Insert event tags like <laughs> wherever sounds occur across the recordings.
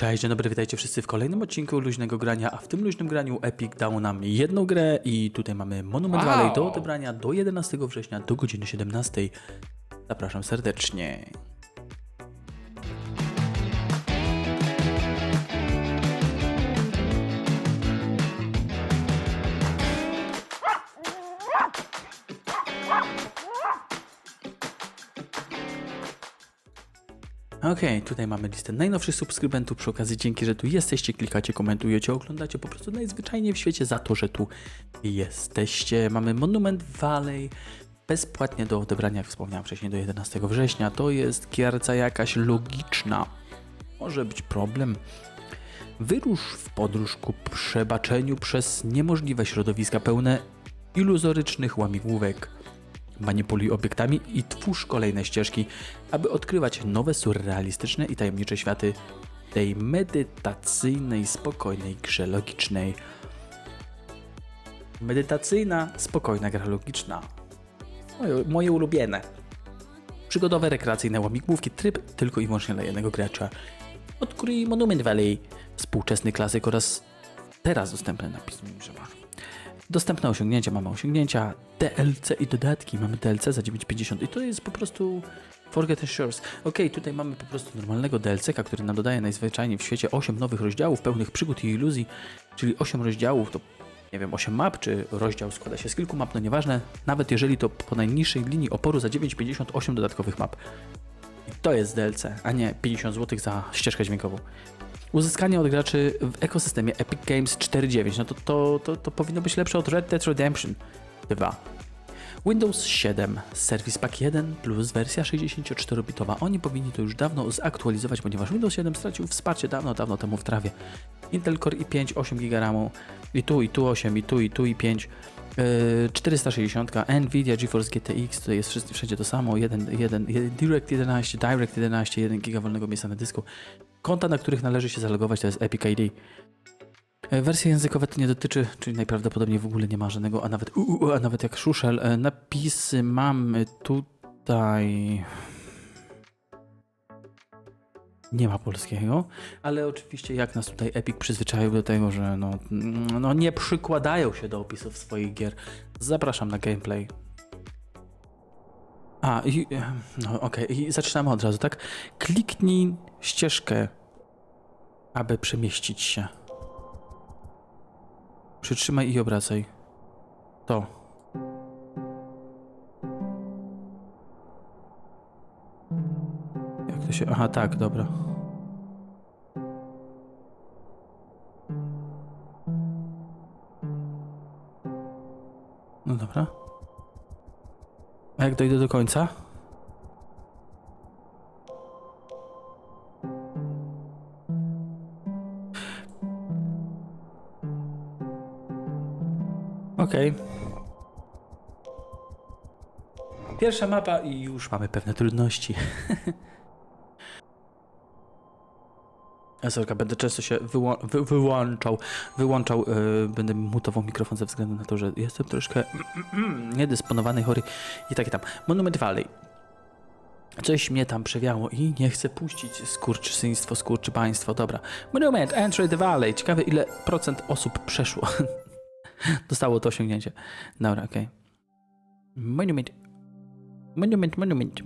Cześć, dzień dobry, witajcie wszyscy w kolejnym odcinku luźnego grania, a w tym luźnym graniu Epic dał nam jedną grę i tutaj mamy Monument Wow. Valley do odebrania do 11 września do godziny 17. Zapraszam serdecznie. Okej, tutaj mamy listę najnowszych subskrybentów. Przy okazji, dzięki, że tu jesteście, klikacie, komentujecie, oglądacie po prostu najzwyczajniej w świecie za to, że tu jesteście. Mamy Monument Valley bezpłatnie do odebrania, jak wspomniałem wcześniej, do 11 września. To jest gierca jakaś logiczna. Może być problem. Wyrusz w podróż ku przebaczeniu przez niemożliwe środowiska pełne iluzorycznych łamigłówek. Manipuluj obiektami i twórz kolejne ścieżki, aby odkrywać nowe, surrealistyczne i tajemnicze światy tej medytacyjnej, spokojnej grze logicznej. Medytacyjna, spokojna gra logiczna. Moje, moje ulubione. Przygodowe, rekreacyjne łamigłówki, tryb tylko i wyłącznie dla jednego gracza. Odkryj Monument Valley, współczesny klasyk oraz teraz dostępny napis, przepraszam. Dostępne osiągnięcia, mamy osiągnięcia, DLC i dodatki. Mamy DLC za 9,50 i to jest po prostu Forget the Shores. Ok, tutaj mamy po prostu normalnego DLC-ka, który nam dodaje najzwyczajniej w świecie 8 nowych rozdziałów pełnych przygód i iluzji, czyli 8 rozdziałów, to nie wiem, 8 map, czy rozdział składa się z kilku map, no nieważne, nawet jeżeli to po najniższej linii oporu za 9,58 dodatkowych map. I to jest DLC, a nie 50 zł za ścieżkę dźwiękową. Uzyskanie od graczy w ekosystemie Epic Games 4.9, no to, to, to, to powinno być lepsze od Red Dead Redemption 2. Windows 7, Service Pack 1 plus wersja 64-bitowa. Oni powinni to już dawno zaktualizować, ponieważ Windows 7 stracił wsparcie dawno, dawno temu w trawie. Intel Core i5 8 GB RAMu, i tu, i tu 8, i tu, i tu, i 5. Yy, 460, Nvidia GeForce GTX, to jest wszędzie, to samo, 1, 1, 1, Direct 11, Direct 11, 1 GB wolnego miejsca na dysku. Konta, na których należy się zalogować, to jest Epic ID. E, Wersje językowe to nie dotyczy, czyli najprawdopodobniej w ogóle nie ma żadnego, a nawet, a nawet jak szuszel. E, Napisy mamy tutaj. Nie ma polskiego, ale oczywiście jak nas tutaj Epic przyzwyczaił do tego, że no, no nie przykładają się do opisów swoich gier. Zapraszam na gameplay. A, i, e, no okej, i zaczynamy od razu, tak? Kliknij ścieżkę, aby przemieścić się. Przytrzymaj i obracaj. To. Jak to się. Aha, tak, dobra. No dobra. A jak dojdę do końca? Okej. Pierwsza mapa i już mamy pewne trudności. <laughs> Sorka, będę często się wyłą- wy- wyłączał, wyłączał, yy, będę mutował mikrofon ze względu na to, że jestem troszkę niedysponowany, chory i tak i tam. Monument Valley. Coś mnie tam przewiało i nie chcę puścić skurczysyństwo, skurczypaństwo. Dobra. Monument, Entry the Valley. Ciekawe ile procent osób przeszło. <laughs> Dostało to osiągnięcie. Dobra, okej. Monument. Monument, monument.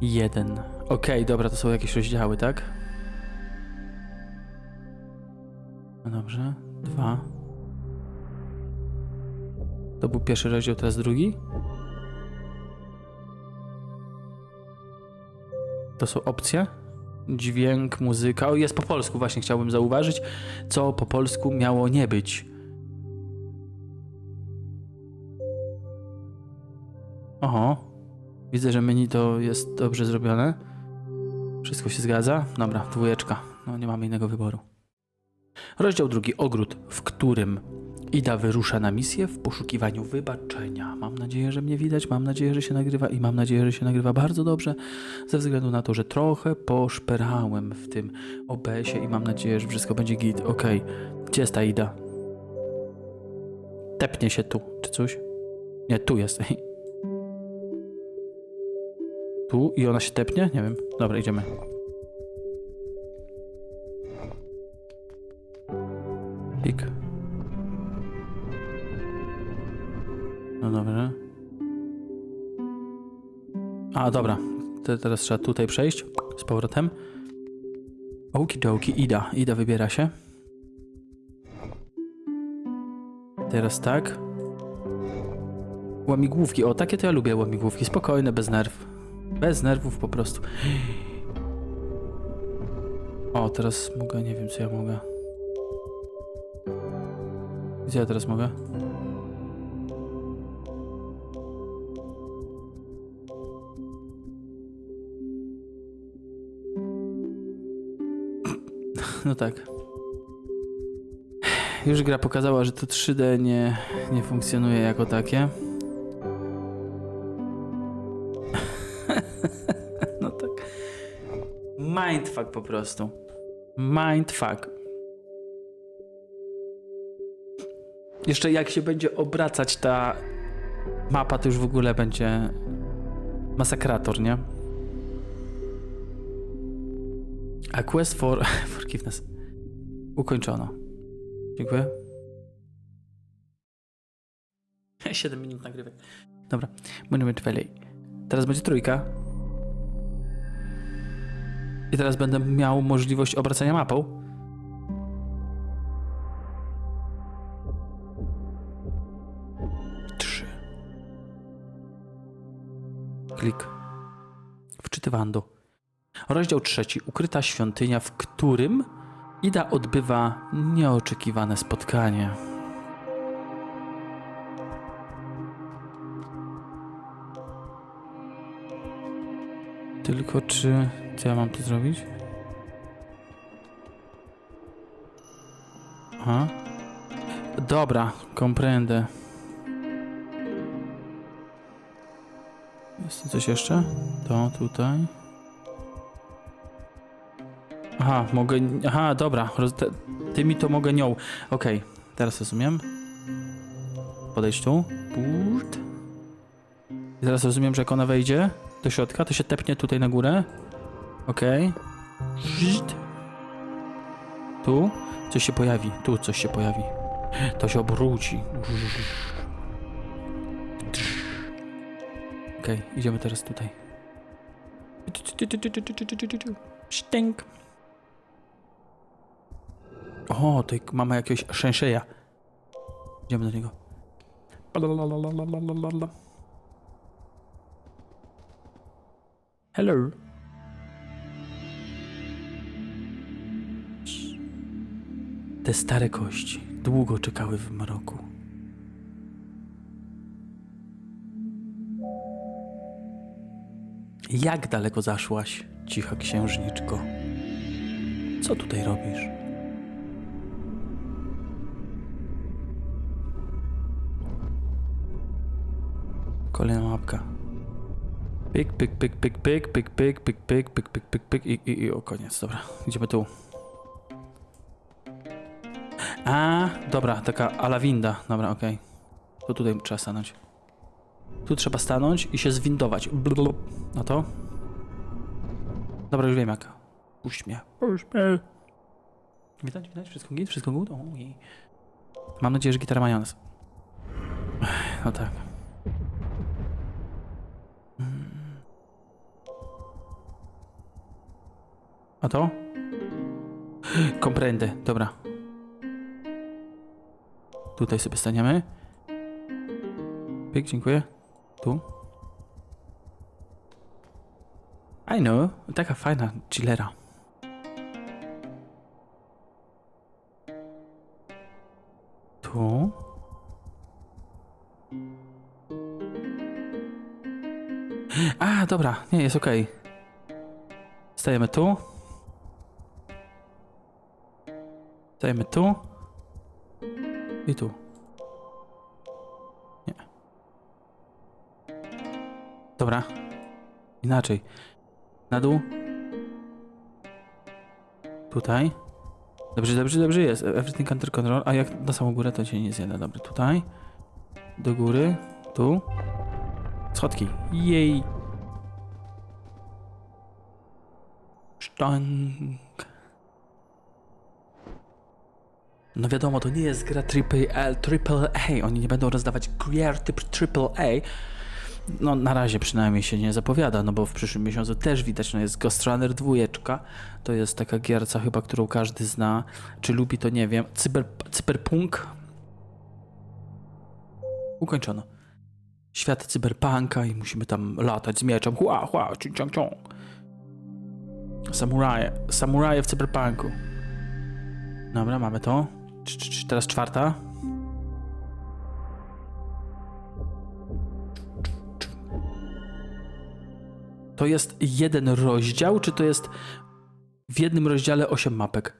Jeden. Okej, dobra, to są jakieś rozdziały, tak? No dobrze. Dwa. To był pierwszy rozdział, teraz drugi? To są opcje. Dźwięk, muzyka. O, jest po polsku, właśnie chciałbym zauważyć, co po polsku miało nie być. Widzę, że menu to jest dobrze zrobione. Wszystko się zgadza? Dobra, dwójeczka. No nie mamy innego wyboru. Rozdział drugi. Ogród, w którym Ida wyrusza na misję w poszukiwaniu wybaczenia. Mam nadzieję, że mnie widać, mam nadzieję, że się nagrywa i mam nadzieję, że się nagrywa bardzo dobrze, ze względu na to, że trochę poszperałem w tym OBS-ie i mam nadzieję, że wszystko będzie git. Okej, gdzie jest ta Ida? Tepnie się tu, czy coś? Nie, tu jest. <laughs> Tu i ona się tepnie? Nie wiem. Dobra, idziemy. Pik. No dobra. A, dobra. Te, teraz trzeba tutaj przejść z powrotem. Okidoki, Ida. Ida wybiera się. Teraz tak. Łamigłówki. O, takie to ja lubię łamigłówki. Spokojne, bez nerw. Bez nerwów po prostu. O, teraz mogę, nie wiem co ja mogę. Gdzie ja teraz mogę? No tak. Już gra pokazała, że to 3D nie, nie funkcjonuje jako takie. Mindfuck po prostu. Mindfuck. Jeszcze jak się będzie obracać ta mapa, to już w ogóle będzie masakrator, nie? A quest for <laughs> forgiveness ukończono. Dziękuję. <laughs> 7 minut nagrywek. Dobra, będziemy dalej. Teraz będzie trójka. Teraz będę miał możliwość obracania mapą. Trzy. Klik. Wczytywando. Rozdział trzeci. Ukryta świątynia, w którym Ida odbywa nieoczekiwane spotkanie. Tylko czy... Co ja mam tu zrobić? Aha. Dobra, komprendę. Jest tu coś jeszcze? To tutaj. Aha, mogę. Aha, dobra. Roz, te, tymi to mogę nią. Okej, teraz rozumiem. Podejść tu. Pust. I teraz rozumiem, że jak ona wejdzie do środka, to się tepnie tutaj na górę. Okej. Żzt. Tu coś się pojawi. Tu coś się pojawi. To się obróci. Okej, idziemy teraz tutaj. Sztęk. O, tutaj mamy jakiegoś szęszeja. Idziemy do niego. Hello. Te stare kości długo czekały w mroku. Jak daleko zaszłaś, cicha księżniczko? Co tutaj robisz? Kolejna mapka. Pyk, pyk, pyk, pyk, pyk, pyk, pyk, pyk, pyk, pyk, pyk, pyk, pyk i o koniec, dobra. Idziemy tu. A, dobra, taka ala winda. Dobra, okej. To tutaj trzeba stanąć. Tu trzeba stanąć i się zwindować. Blablabla. No to? Dobra, już wiem jak. Puść mnie. Puść mnie. Widać, widać? Wszystko git? Wszystko good? Ojej. Mam nadzieję, że gitara majonez. Ech, No tak. Mm. A to? Komprendy, dobra. Tutaj sobie staniemy. Pyk, dziękuję. Tu. I know, taka fajna chillera. Tu. A, dobra, nie, jest okej. Stajemy tu. Stajemy tu. I tu. Nie. Dobra. Inaczej. Na dół. Tutaj. Dobrze, dobrze, dobrze jest. Everything under control. A jak na samą górę to się nie zjada. Dobra, tutaj. Do góry. Tu. Schodki. Jej. Dang. No wiadomo, to nie jest gra AAA. Oni nie będą rozdawać gier typ AAA. No na razie przynajmniej się nie zapowiada, no bo w przyszłym miesiącu też widać, no jest Ghost Runner 2. To jest taka gierca chyba, którą każdy zna. Czy lubi, to nie wiem. Cyber, cyberpunk. Ukończono. Świat cyberpunka i musimy tam latać z mieczem. Hua, hua, ciąg, ciąg, ciąg. Samuraje. Samuraje w cyberpunku. Dobra, mamy to. Teraz czwarta. To jest jeden rozdział, czy to jest w jednym rozdziale 8 mapek?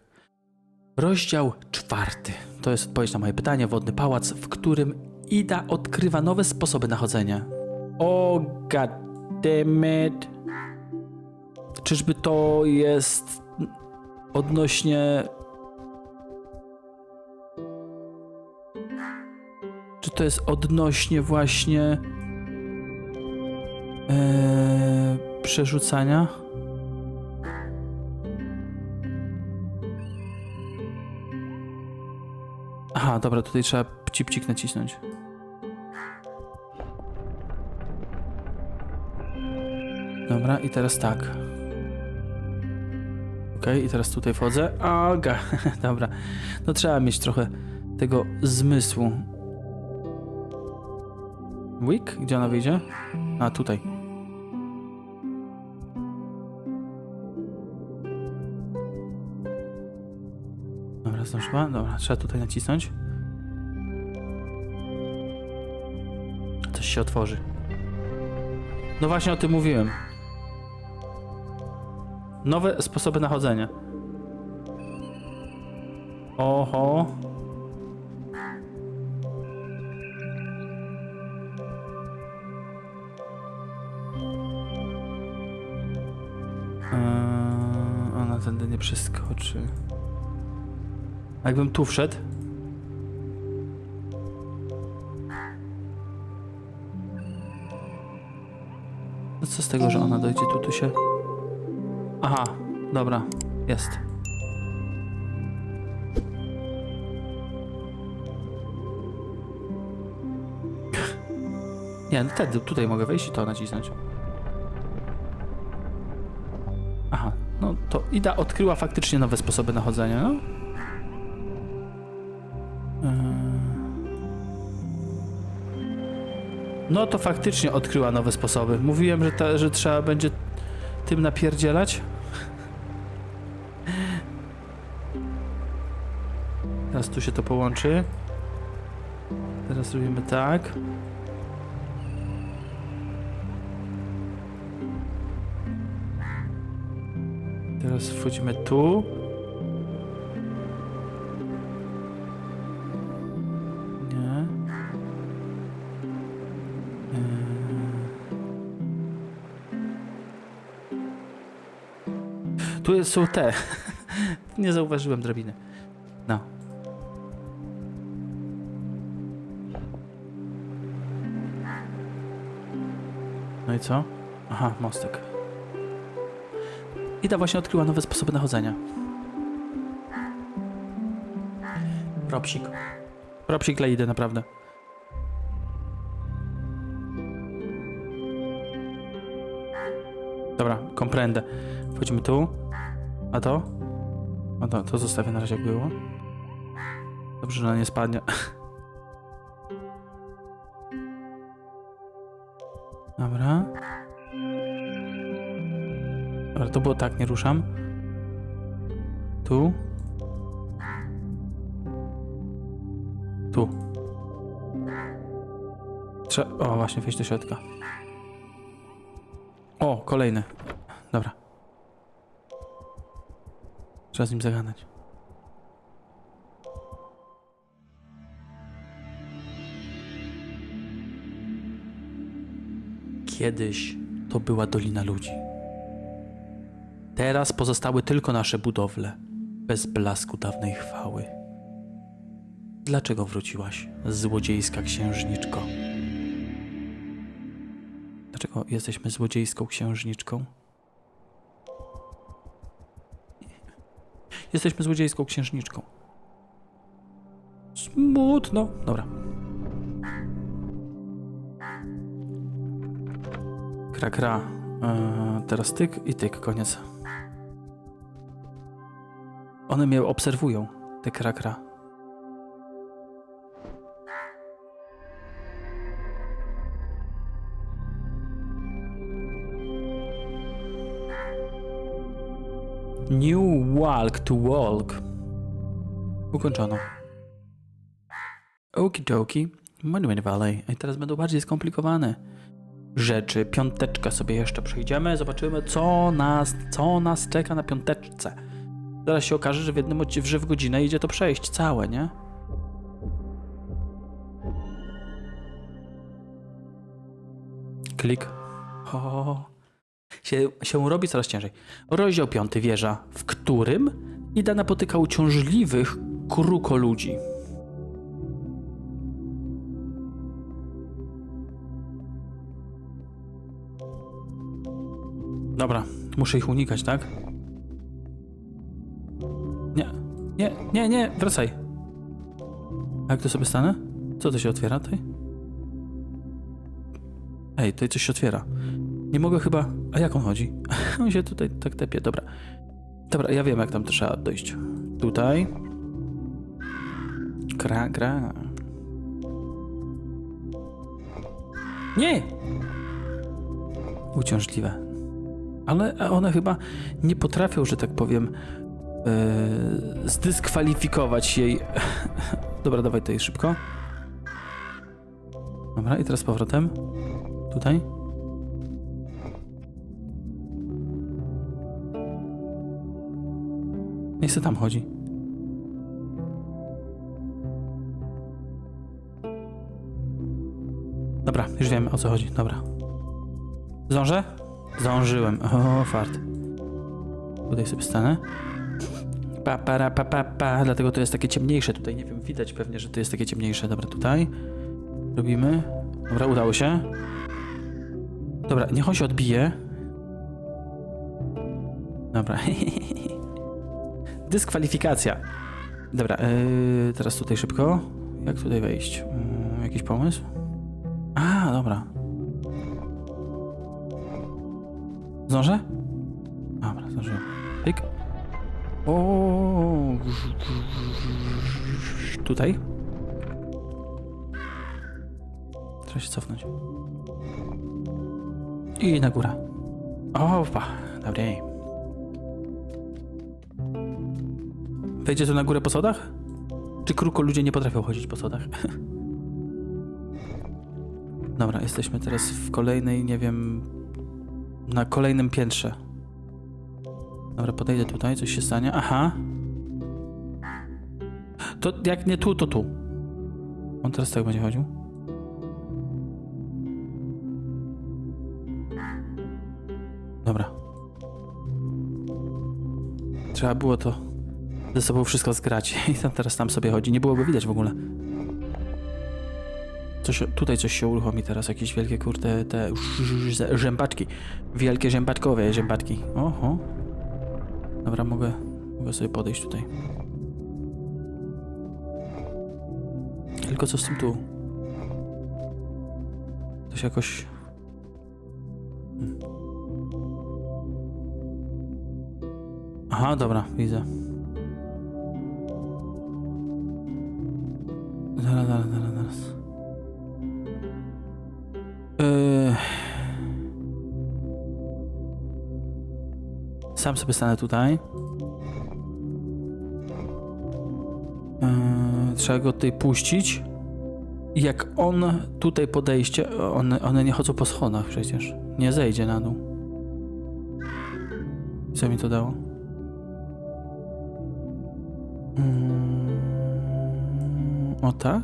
Rozdział czwarty. To jest odpowiedź na moje pytanie. Wodny pałac, w którym Ida odkrywa nowe sposoby nachodzenia. O, god damn it. Czyżby to jest odnośnie. To jest odnośnie właśnie. Eee, przerzucania? Aha, dobra, tutaj trzeba pcipcik nacisnąć. Dobra, i teraz tak. Okej, i teraz tutaj wchodzę. Aga, <laughs> dobra. No trzeba mieć trochę tego zmysłu. Wick? Gdzie ona wyjdzie? A, tutaj. Dobra, zdążyła? Dobra, trzeba tutaj nacisnąć. Coś się otworzy. No właśnie o tym mówiłem. Nowe sposoby nachodzenia. Oho. A Jakbym tu wszedł. No co z tego, że ona dojdzie tu, tu się... Aha, dobra, jest. Nie, no wtedy tutaj mogę wejść i to nacisnąć. No to Ida odkryła faktycznie nowe sposoby nachodzenia, no. Eee. No to faktycznie odkryła nowe sposoby. Mówiłem, że, ta, że trzeba będzie tym napierdzielać. Teraz tu się to połączy. Teraz robimy tak. Teraz wchodzimy tu. Nie. Eee. Tu są te. <laughs> Nie zauważyłem drabiny. No. No i co? Aha, mostek. Ida właśnie odkryła nowe sposoby nachodzenia. Propsik. Propsik dla Idy, naprawdę. Dobra, komprendę. Wchodzimy tu. A to? A to, to zostawię na razie jak było. Dobrze, że ona nie spadnie. <laughs> Dobra. To było tak, nie ruszam. Tu. Tu. Trzeba... O, właśnie wejść do środka. O, kolejny. Dobra. Trzeba z nim zagadać. Kiedyś to była Dolina Ludzi. Teraz pozostały tylko nasze budowle, bez blasku dawnej chwały. Dlaczego wróciłaś, złodziejska księżniczko? Dlaczego jesteśmy złodziejską księżniczką? Jesteśmy złodziejską księżniczką. Smutno. Dobra. Kra, kra. Eee, teraz tyk i tyk, koniec. One mnie obserwują, te kra, kra. New walk to walk. Ukończono. Okidoki. Monument Valley. I teraz będą bardziej skomplikowane rzeczy. Piąteczkę sobie jeszcze przejdziemy. Zobaczymy, co nas, co nas czeka na piąteczce. Zaraz się okaże, że w jednym odcinku, że w godzinę idzie to przejść całe, nie? Klik. O, się, się robi coraz ciężej. Rozdział piąty wieża, w którym Ida napotyka uciążliwych krukoludzi. Dobra, muszę ich unikać, tak? Nie, nie, nie, nie, wracaj. A jak to sobie stanę? Co to się otwiera tutaj? Ej, tutaj coś się otwiera. Nie mogę chyba... A jak on chodzi? <laughs> on się tutaj tak tepie, dobra. Dobra, ja wiem jak tam trzeba dojść. Tutaj. Kra, kra. Nie! Uciążliwe. Ale one chyba nie potrafią, że tak powiem, yy, zdyskwalifikować jej. <laughs> Dobra, dawaj tutaj szybko. Dobra, i teraz powrotem. Tutaj. Niech se tam chodzi. Dobra, już wiem o co chodzi. Dobra. Zdążę? Zdążyłem. O, fart. Tutaj sobie stanę. Pa, para, pa, pa, pa. Dlatego to jest takie ciemniejsze tutaj. Nie wiem, widać pewnie, że to jest takie ciemniejsze. Dobra, tutaj. Robimy. Dobra, udało się. Dobra, niech on się odbije. Dobra. <laughs> Dyskwalifikacja. Dobra, yy, teraz tutaj szybko. Jak tutaj wejść? Yy, jakiś pomysł? A, dobra. Zdążę? Dobra, zdążyłem. O, Tutaj? Trzeba się cofnąć. I na górę. Opa, dobry. Wejdzie to na górę po sodach? Czy krótko ludzie nie potrafią chodzić po sodach? <laughs> Dobra, jesteśmy teraz w kolejnej, nie wiem, na kolejnym piętrze. Dobra, podejdę tutaj, coś się stanie. Aha. To jak nie tu, to tu. On teraz tak będzie chodził. Dobra. Trzeba było to ze sobą wszystko zgrać. I tam teraz tam sobie chodzi. Nie było go widać w ogóle. Coś, tutaj coś się uruchomi teraz, jakieś wielkie kurde te ż- rzębaczki. Wielkie rzębatkowe rzębatki. Oho. Dobra, mogę, mogę sobie podejść tutaj. Tylko co z tym tu? Się jakoś... Hmm. Aha, dobra, widzę. Zaraz, zaraz, zaraz. Sam sobie stanę tutaj. Yy, trzeba go tutaj puścić. Jak on tutaj podejście, one, one nie chodzą po schodach przecież. Nie zejdzie na dół. Co mi to dało? Mm, o tak?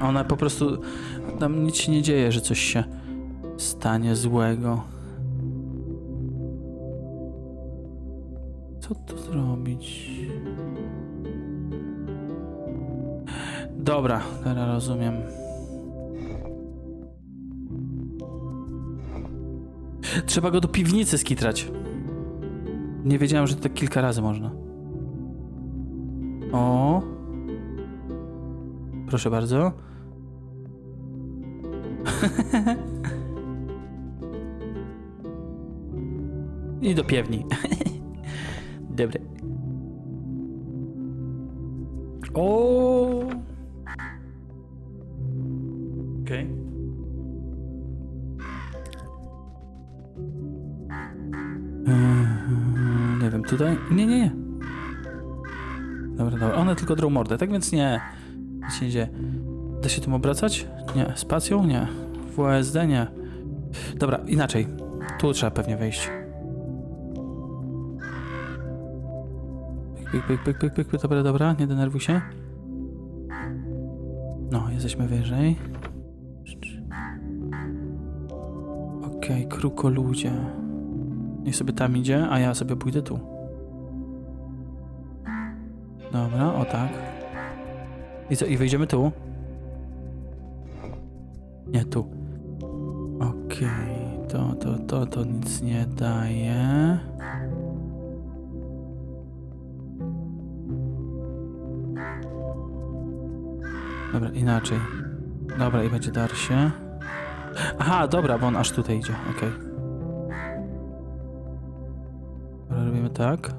Ona po prostu. Tam nic się nie dzieje, że coś się stanie złego. Co tu zrobić? Dobra, teraz rozumiem. Trzeba go do piwnicy skitrać. Nie wiedziałem, że to tak kilka razy można. O. Proszę bardzo. <laughs> I do piewni. <laughs> Dobre. O. Okej. Eee, Nie wiem, tutaj? Nie, nie, nie. Dobra, dobra. One tylko drą mordę, tak więc nie. Nic nie. Da się tym obracać? Nie. Spacją? Nie. WASD? Nie. Dobra, inaczej. Tu trzeba pewnie wejść. Pyk, pyk, pyk, pyk, pyk, pyk. Dobra, dobra, nie denerwuj się. No, jesteśmy wyżej. Okej, krukoludzie. Niech sobie tam idzie, a ja sobie pójdę tu. Dobra, o tak. I co, i wyjdziemy tu? Nie, tu. Okej, to, to, to, to nic nie daje. Dobra, inaczej. Dobra, i będzie dar się. Aha, dobra, bo on aż tutaj idzie, okej. Dobra, robimy tak.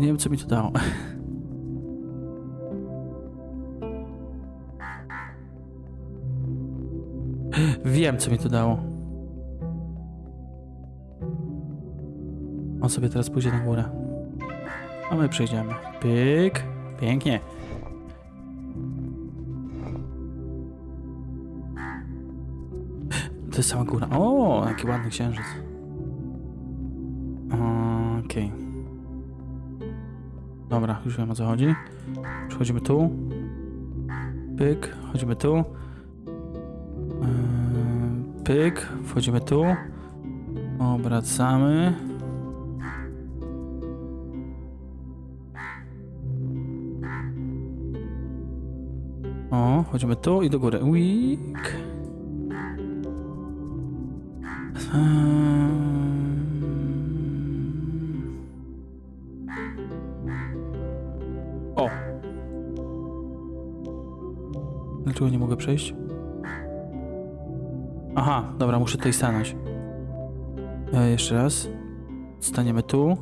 Nie wiem, co mi to dało. Wiem, co mi to dało. On sobie teraz pójdzie na górę. A my przejdziemy. Pyk. Pięknie. To jest sama góra. O, jaki ładny księżyc. Okej. Dobra, już wiem o co chodzi. Przechodzimy tu. Pyk, chodzimy tu. Yy, Pyk, wchodzimy tu. Obracamy. O, chodzimy tu i do góry. Week. O! Dlaczego nie mogę przejść? Aha, dobra, muszę tutaj stanąć. E, jeszcze raz. Staniemy tu.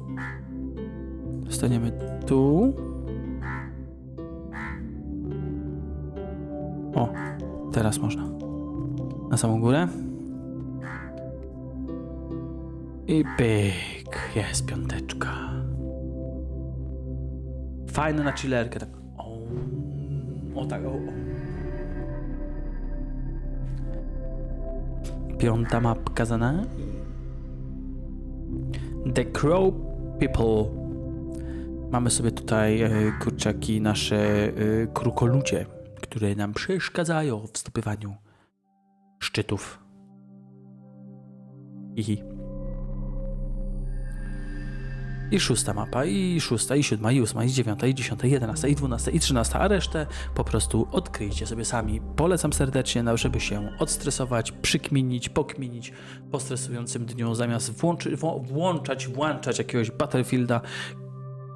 Staniemy tu. O, teraz można. Na samą górę. I pyk. Jest piąteczka. Fajne na chillerkę, tak. O, o tak, o, o. Piąta mapka za nami. The Crow People. Mamy sobie tutaj e, kurczaki, nasze e, krukoludzie, które nam przeszkadzają w zdobywaniu szczytów. I i szósta mapa, i szósta, i siódma, i ósma, i dziewiąta, i dziesiąta, i jedenasta, i dwunasta, i trzynasta, a resztę po prostu odkryjcie sobie sami. Polecam serdecznie, no, żeby się odstresować, przykminić, pokminić po stresującym dniu, zamiast włączy, włączać, włączać jakiegoś Battlefielda,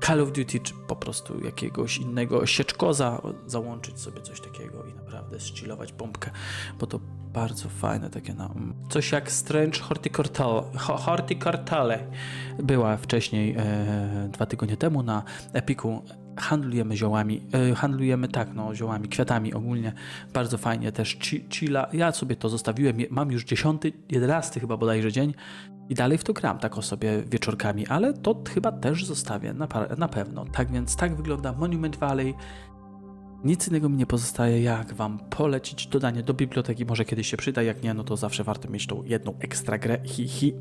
Call of Duty, czy po prostu jakiegoś innego sieczkoza, załączyć sobie coś takiego i naprawdę zchillować pompkę, bo to bardzo fajne takie no, coś jak Strange Horticortale, Ho- Horticortale była wcześniej e, dwa tygodnie temu na Epiku. Handlujemy ziołami, e, handlujemy tak, no ziołami, kwiatami ogólnie, bardzo fajnie też chi- chilla, ja sobie to zostawiłem, mam już dziesiąty, jedenasty chyba bodajże dzień i dalej w to gram tak o sobie wieczorkami, ale to chyba też zostawię na, na pewno. Tak więc tak wygląda Monument Valley. Nic innego mi nie pozostaje, jak wam polecić dodanie do biblioteki. Może kiedyś się przyda, jak nie, no to zawsze warto mieć tą jedną ekstra grę. Hi, hi.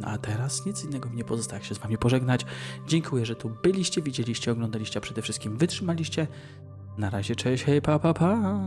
No a teraz nic innego mi nie pozostaje, jak się z wami pożegnać. Dziękuję, że tu byliście, widzieliście, oglądaliście, a przede wszystkim wytrzymaliście. Na razie, cześć, hej, pa, pa, pa.